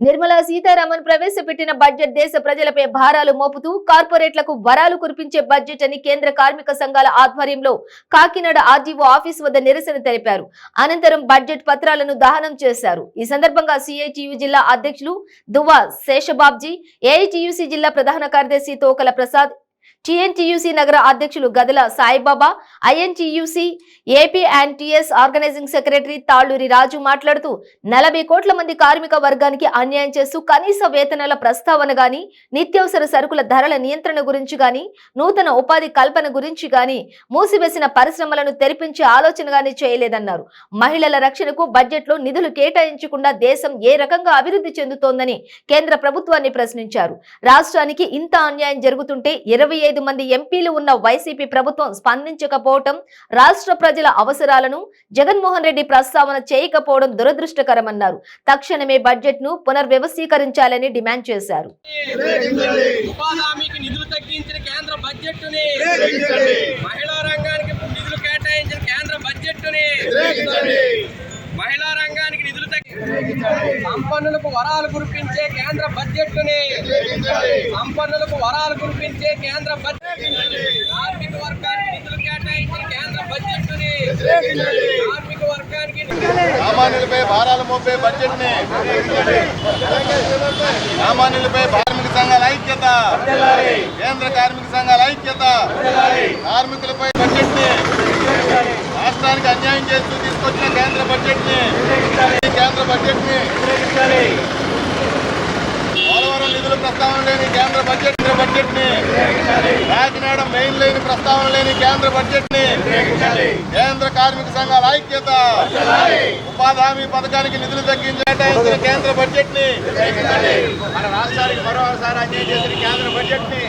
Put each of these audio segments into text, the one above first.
నిర్మలా సీతారామన్ ప్రవేశపెట్టిన బడ్జెట్ దేశ ప్రజలపై భారాలు మోపుతూ కార్పొరేట్లకు వరాలు కురిపించే బడ్జెట్ అని కేంద్ర కార్మిక సంఘాల ఆధ్వర్యంలో కాకినాడ ఆర్డీఓ ఆఫీస్ వద్ద నిరసన తెలిపారు. అనంతరం బడ్జెట్ పత్రాలను దహనం చేశారు. ఈ సందర్భంగా సిఐటియు జిల్లా అధ్యక్షులు దువ్వా శేషబాబ్జీ ఏఐటియుసి జిల్లా ప్రధాన కార్యదర్శి తోకల ప్రసాద్ టిఎన్టీయూసీ నగర అధ్యక్షులు Gadala Saibaba INTUC AP and TS organising secretary Talluri Raju మాట్లాడుతూ నలభై కోట్ల మంది కార్మిక వర్గానికి అన్యాయం చేస్తూ కనీస వేతనాల ప్రస్తావన గాని నిత్యావసర సరుకుల ధరల నియంత్రణ గురించి గాని నూతన ఉపాధి కల్పన గురించి గాని మూసివేసిన పరిశ్రమలను తెరిపించే ఆలోచన గాని చేయలేదన్నారు. మహిళల రక్షణకు బడ్జెట్లో నిధులు కేటాయించకుండా దేశం ఏ రకంగా అభివృద్ధి చెందుతోందని కేంద్ర ప్రభుత్వాన్ని ప్రశ్నించారు. రాష్ట్రానికి ఇంత అన్యాయం జరుగుతుంటే ఇరవై ఐదు మంది ఎంపీలు ఉన్న వైసీపీ ప్రభుత్వం స్పందించకపోవటం రాష్ట్ర ప్రజల అవసరాలను జగన్మోహన్ రెడ్డి ప్రస్తావన చేయకపోవడం దురదృష్టకరమన్నారు. తక్షణమే బడ్జెట్ను పునర్వ్యవస్థీకరించాలని డిమాండ్ చేశారు. ఉపాధి హామీకి నిధులు తగ్గించిన కేంద్ర బడ్జెట్ని మహిళా రంగానికి నిధులు కేటాయించిన కేంద్ర బడ్జెట్ సంపన్నులకు వరాలు కురిపించే కేంద్ర బడ్జెట్ సంపన్నులకు వరాలు కురిపించే కేంద్ర బడ్జెట్ కార్మిక వర్గానికి నిధులు కేటాయించిన కేంద్ర బడ్జెట్ కార్మిక వర్గానికి సామాన్యులపై భారాలు మోపే బడ్జెట్ని సామాన్యులపై కార్మిక సంఘాల ఐక్యత. కేంద్ర కార్మిక సంఘాల ఐక్యత. కార్మికులపై బడ్జెట్ని చేస్తూ తీసుకొచ్చిన కేంద్ర బడ్జెట్ని కేంద్ర బడ్జెట్ని పోలవరం నిధుల ప్రస్తావన లేని కేంద్ర బడ్జెట్ బడ్జెట్ని కాకినాడ మెయిన్ లేని ప్రస్తావన లేని కేంద్ర బడ్జెట్ని కేంద్ర కార్మిక సంఘాల ఐక్యత. ఉపాధి హామీ పథకానికి నిధులు తగ్గించి కేటాయించిన కేంద్ర బడ్జెట్ని మన రాష్ట్రానికి మరోసారి అన్యాయం చేసిన కేంద్ర బడ్జెట్ని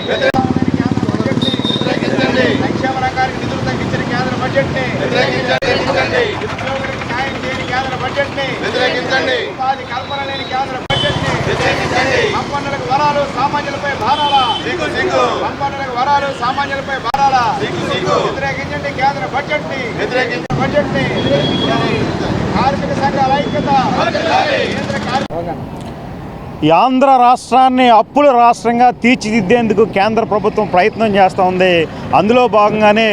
సంక్షేమ రంగానికి నిధులు తగ్గించిన కేంద్ర బడ్జెట్ని వ్యతిరేకించండి కేంద్ర బడ్జెట్ని వ్యతిరేకించండి. ఉపాధి కల్పన లేని కేంద్ర బడ్జెట్ని వ్యతిరేకించండి. సంపన్నులకు వరాలు సామాన్యులపై భారాల? సిగ్గు సిగ్గు సంపన్నులకు వరాలు సామాన్యులపై భారాల? సిగ్గు సిగ్గు వ్యతిరేకించండి కేంద్ర బడ్జెట్ని వ్యతిరేకించండి బడ్జెట్ని కార్మిక సంఘాల ఐక్యత. కేంద్ర కార్మిక ఈ ఆంధ్ర రాష్ట్రాన్ని అప్పుల రాష్ట్రంగా తీర్చిదిద్దేందుకు కేంద్ర ప్రభుత్వం ప్రయత్నం చేస్తూ ఉంది. అందులో భాగంగానే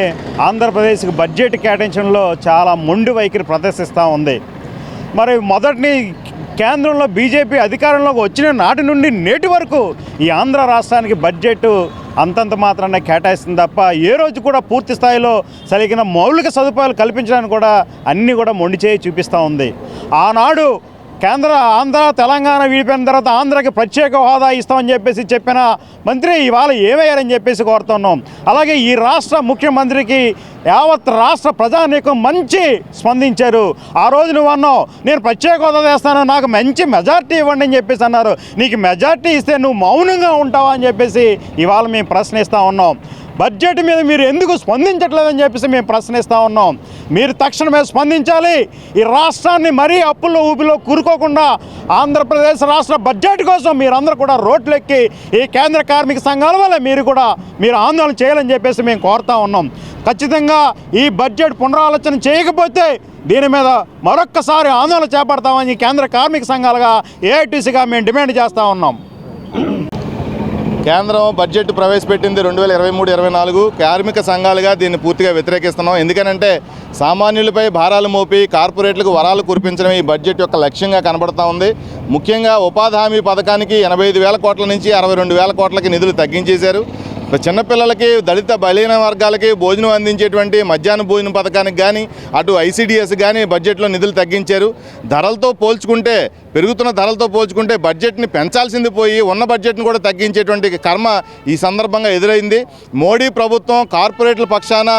ఆంధ్రప్రదేశ్కి బడ్జెట్ కేటాయించడంలో చాలా మొండి వైఖరి ప్రదర్శిస్తూ ఉంది. మరి మొదటిని కేంద్రంలో బీజేపీ అధికారంలోకి వచ్చిన నాటి నుండి నేటి వరకు ఈ ఆంధ్ర రాష్ట్రానికి బడ్జెట్ అంతంత మాత్రాన్ని కేటాయిస్తుంది తప్ప ఏ రోజు కూడా పూర్తి స్థాయిలో సరిగిన మౌలిక సదుపాయాలు కల్పించడానికి కూడా అన్నీ కూడా మొండి చేయి చూపిస్తూ ఉంది. ఆనాడు కేంద్ర ఆంధ్ర తెలంగాణ విడిపోయిన తర్వాత ఆంధ్రాకి ప్రత్యేక హోదా ఇస్తామని చెప్పేసి చెప్పిన మంత్రి ఇవాళ ఏమయ్యారని చెప్పేసి కోరుతున్నాం. అలాగే ఈ రాష్ట్ర ముఖ్యమంత్రికి యావత్ రాష్ట్ర ప్రజానీకం మంచి స్పందించారు. ఆ రోజు నువ్వు అన్నావు నేను ప్రత్యేక హోదా చేస్తాను నాకు మంచి మెజార్టీ ఇవ్వండి అని చెప్పేసి అన్నారు. నీకు మెజార్టీ ఇస్తే నువ్వు మౌనంగా ఉంటావా అని చెప్పేసి ఇవాళ మేము ప్రశ్నిస్తూ ఉన్నాం. బడ్జెట్ మీద మీరు ఎందుకు స్పందించట్లేదని చెప్పేసి మేము ప్రశ్నిస్తూ ఉన్నాం. మీరు తక్షణమే స్పందించాలి. ఈ రాష్ట్రాన్ని మరీ అప్పుల్లో ఊపిలో కూరుకోకుండా ఆంధ్రప్రదేశ్ రాష్ట్ర బడ్జెట్ కోసం మీరందరూ కూడా రోడ్లెక్కి ఈ కేంద్ర కార్మిక సంఘాల వల్ల మీరు కూడా మీరు ఆందోళన చేయాలని చెప్పేసి మేము కోరుతా ఉన్నాం. ఖచ్చితంగా ఈ బడ్జెట్ పునరాలోచన చేయకపోతే దీని మీద మరొక్కసారి ఆందోళన చేపడతామని కేంద్ర కార్మిక సంఘాలుగా ఏఐటీసీగా మేము డిమాండ్ చేస్తూ ఉన్నాం. కేంద్రం బడ్జెట్ ప్రవేశపెట్టింది రెండు వేల ఇరవై మూడు ఇరవై నాలుగు. కార్మిక సంఘాలుగా దీన్ని పూర్తిగా వ్యతిరేకిస్తున్నాం. ఎందుకనంటే సామాన్యులపై భారాలు మోపి కార్పొరేట్లకు వరాలు కురిపించడం ఈ బడ్జెట్ యొక్క లక్ష్యంగా కనబడుతూ ఉంది. ముఖ్యంగా ఉపాధి హామీ పథకానికి ఎనభై ఐదు వేల కోట్ల నుంచి అరవై రెండు వేల కోట్లకి నిధులు తగ్గించేశారు. చిన్నపిల్లలకి దళిత బలహీన వర్గాలకి భోజనం అందించేటువంటి మధ్యాహ్న భోజన పథకానికి కానీ అటు ఐసీడీఎస్ కానీ బడ్జెట్లో నిధులు తగ్గించారు. ధరలతో పోల్చుకుంటే పెరుగుతున్న ధరలతో పోల్చుకుంటే బడ్జెట్ని పెంచాల్సింది పోయి ఉన్న బడ్జెట్ని కూడా తగ్గించేటువంటి కర్మ ఈ సందర్భంగా ఎదురైంది. మోడీ ప్రభుత్వం కార్పొరేట్ల పక్షాన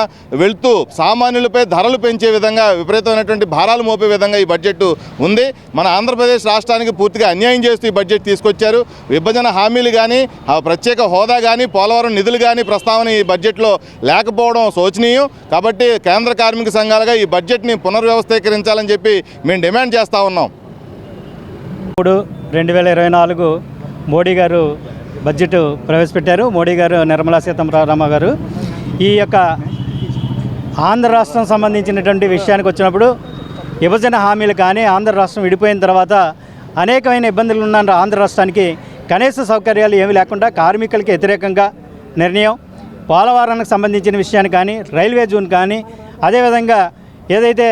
వెళ్తూ సామాన్యులపై ధరలు పెంచే విధంగా విపరీతమైనటువంటి భారాలు మోపే విధంగా ఈ బడ్జెట్ ఉంది. మన ఆంధ్రప్రదేశ్ రాష్ట్రానికి పూర్తిగా అన్యాయం చేస్తూ ఈ బడ్జెట్ తీసుకొచ్చారు. విభజన హామీలు కానీ ఆ ప్రత్యేక హోదా కానీ పోలవరం నిధులు కానీ ప్రస్తావన ఈ బడ్జెట్లో లేకపోవడం శోచనీయం. కాబట్టి కేంద్ర కార్మిక సంఘాలుగా ఈ బడ్జెట్ని పునర్వ్యవస్థీకరించాలని చెప్పి మేము డిమాండ్ చేస్తూ ఉన్నాం. మూడు రెండు వేల ఇరవై నాలుగు మోడీ గారు బడ్జెట్ ప్రవేశపెట్టారు. మోడీ గారు నిర్మలా సీతారామ గారు. ఈ యొక్క ఆంధ్ర రాష్ట్రం సంబంధించినటువంటి విషయానికి వచ్చినప్పుడు విభజన హామీలు కానీ ఆంధ్ర రాష్ట్రం విడిపోయిన తర్వాత అనేకమైన ఇబ్బందులు ఉన్న ఆంధ్ర రాష్ట్రానికి కనీస సౌకర్యాలు ఏమీ లేకుండా కార్మికులకి వ్యతిరేకంగా నిర్ణయం పోలవరానికి సంబంధించిన విషయాన్ని కానీ రైల్వే జోన్ కానీ అదేవిధంగా ఏదైతే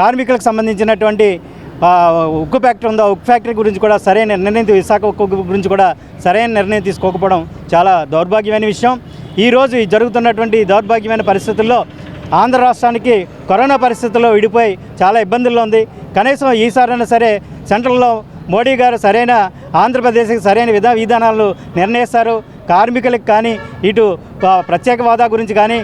కార్మికులకు సంబంధించినటువంటి ఉక్కు ఫ్యాక్టరీ ఉందో? ఉక్కు ఫ్యాక్టరీ గురించి కూడా సరైన నిర్ణయం విశాఖ ఉక్కు గురించి కూడా సరైన నిర్ణయం తీసుకోకపోవడం చాలా దౌర్భాగ్యమైన విషయం. ఈరోజు జరుగుతున్నటువంటి దౌర్భాగ్యమైన పరిస్థితుల్లో ఆంధ్ర రాష్ట్రానికి కరోనా పరిస్థితుల్లో విడిపోయి చాలా ఇబ్బందుల్లో ఉంది. కనీసం ఈసారైనా సరే సెంట్రల్లో మోడీ గారు సరైన ఆంధ్రప్రదేశ్కి సరైన విధా విధానాలు నిర్ణయిస్తారు. కార్మికులకు కానీ ఇటు ప్రత్యేక హోదా గురించి కానీ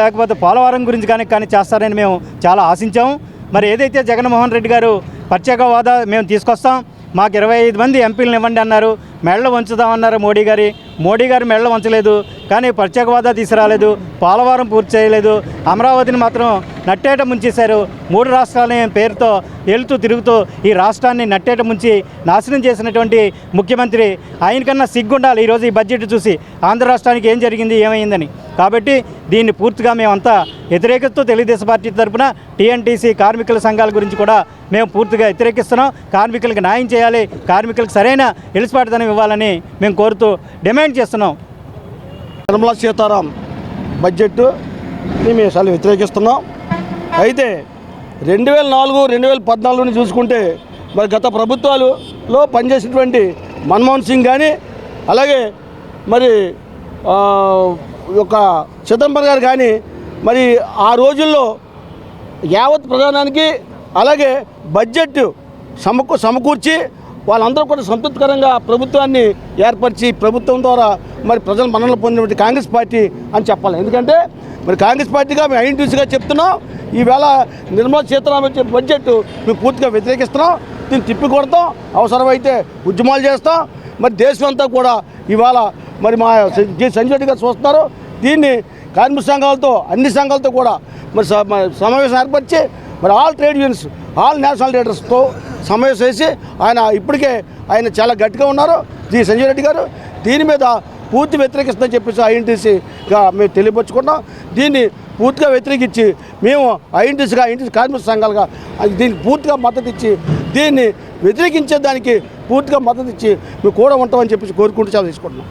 లేకపోతే పోలవరం గురించి కానీ కానీ చేస్తారని మేము చాలా ఆశించాము. మరి ఏదైతే జగన్మోహన్ రెడ్డి గారు ప్రత్యేక హోదా మేము తీసుకొస్తాం. మాకు ఇరవై ఐదు మంది ఎంపీలను ఇవ్వండి అన్నారు. మెళ్ళ వంచుదామన్నారు మోడీ గారి. మోడీ గారు మెళ్ళ వంచలేదు. కానీ ప్రత్యేక హోదా తీసుకురాలేదు. పోలవరం పూర్తి చేయలేదు. అమరావతిని మాత్రం నట్టేట ముంచేశారు. మూడు రాష్ట్రాల పేరుతో వెళుతూ తిరుగుతూ ఈ రాష్ట్రాన్ని నట్టేట ముంచి నాశనం చేసినటువంటి ముఖ్యమంత్రి. ఆయనకన్నా సిగ్గుండాలి ఈరోజు ఈ బడ్జెట్ చూసి. ఆంధ్ర రాష్ట్రానికి ఏం జరిగింది ఏమైందని. కాబట్టి దీన్ని పూర్తిగా మేమంతా వ్యతిరేకిస్తూ తెలుగుదేశం పార్టీ తరఫున టీఎన్టీసీ కార్మికుల సంఘాల గురించి కూడా మేము పూర్తిగా వ్యతిరేకిస్తున్నాం. కార్మికులకు న్యాయం చేయాలి కార్మికులకు సరైన ఎలిసిపాటుదనం ఇవ్వాలని మేము కోరుతూ డిమాండ్ చేస్తున్నాం. నిర్మలా సీతారాం బడ్జెట్ మేము చాలా వ్యతిరేకిస్తున్నాం. అయితే రెండు వేల నాలుగు రెండు వేల పద్నాలుగుని చూసుకుంటే మరి గత ప్రభుత్వాలలో పనిచేసినటువంటి మన్మోహన్ సింగ్ కానీ అలాగే మరి యొక్క చిదంబరం గారు కానీ మరి ఆ రోజుల్లో యావత్ ప్రధానానికి అలాగే బడ్జెట్ సమకూ సమకూర్చి వాళ్ళందరూ కూడా సంతృప్తికరంగా ప్రభుత్వాన్ని ఏర్పరిచి ప్రభుత్వం ద్వారా మరి ప్రజల మన్నలు పొందినటువంటి కాంగ్రెస్ పార్టీ అని చెప్పాలి. ఎందుకంటే మరి కాంగ్రెస్ పార్టీగా మేము ఐడెంటిటీస్గా చెప్తున్నాం. ఈవేళ నిర్మలా సీతారామన్ బడ్జెట్ మేము పూర్తిగా వ్యతిరేకిస్తున్నాం. దీన్ని తిప్పి కొడతాం అవసరమైతే ఉద్యమాలు చేస్తాం. మరి దేశం అంతా కూడా ఇవాళ మరి మా జి సంజయ్ రెడ్డి గారు చూస్తున్నారు. దీన్ని కార్మిక సంఘాలతో అన్ని సంఘాలతో కూడా మరి స- సమావేశం ఏర్పరిచి మరి all trade unions all national లీడర్స్తో సమావేశం చేసి ఆయన ఇప్పటికే ఆయన చాలా గట్టిగా ఉన్నారు. జి సంజయ్ రెడ్డి గారు దీని మీద పూర్తి వ్యతిరేకిస్తుందని చెప్పేసి ఐఎన్టీసీగా మేము తెలియపరుచుకున్నాం. దీన్ని పూర్తిగా వ్యతిరేకించి మేము ఐఎన్టీసీగా ఐఎన్టీసీ కార్మిక సంఘాలుగా దీనికి పూర్తిగా మద్దతు ఇచ్చి దీన్ని వ్యతిరేకించే దానికి పూర్తిగా మద్దతు ఇచ్చి మేము కూడా ఉంటామని చెప్పేసి కోరుకుంటూ చాలా తీసుకుంటున్నాం.